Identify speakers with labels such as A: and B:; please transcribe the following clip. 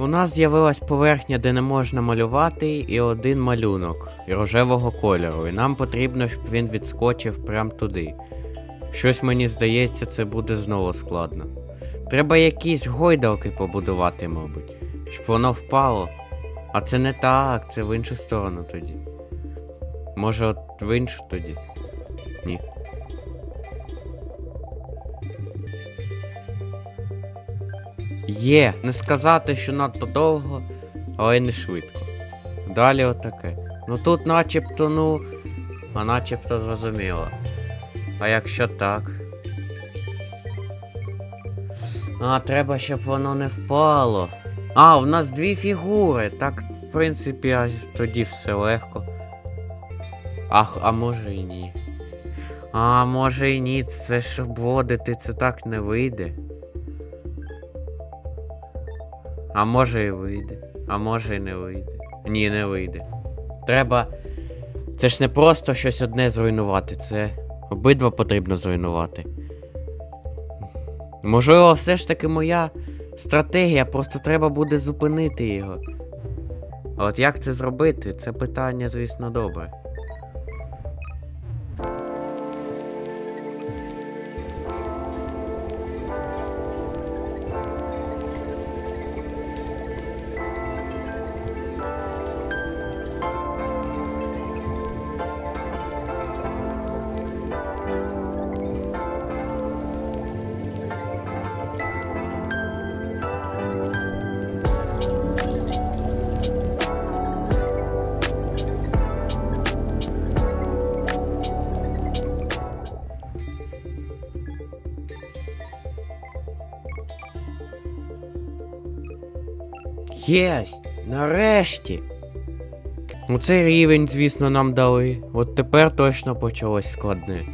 A: У нас з'явилась поверхня, де не можна малювати, і один малюнок рожевого кольору, і нам потрібно, щоб він відскочив прямо туди. Щось мені здається, це буде знову складно. Треба якісь гойдалки побудувати, мабуть, щоб воно впало. А це не так, це в іншу сторону тоді. Може, от в іншу тоді? Ні. Є, не сказати, що надто довго, але й не швидко. Далі отаке. Ну тут начебто, ну. А начебто зрозуміло. А якщо так. А, треба, щоб воно не впало. А, у нас дві фігури. Так, в принципі, а тоді все легко. Ах, а може і ні. А, може і ні, це ж обводити, це так не вийде. А може і вийде. А може і не вийде. Ні, не вийде. Треба. Це ж не просто щось одне зруйнувати, це обидва потрібно зруйнувати. Можливо, все ж таки моя стратегія, просто треба буде зупинити його. От як це зробити? Це питання, звісно, добре. Єсть! Нарешті! Оцей цей рівень, звісно, нам дали. От тепер точно почалось складне.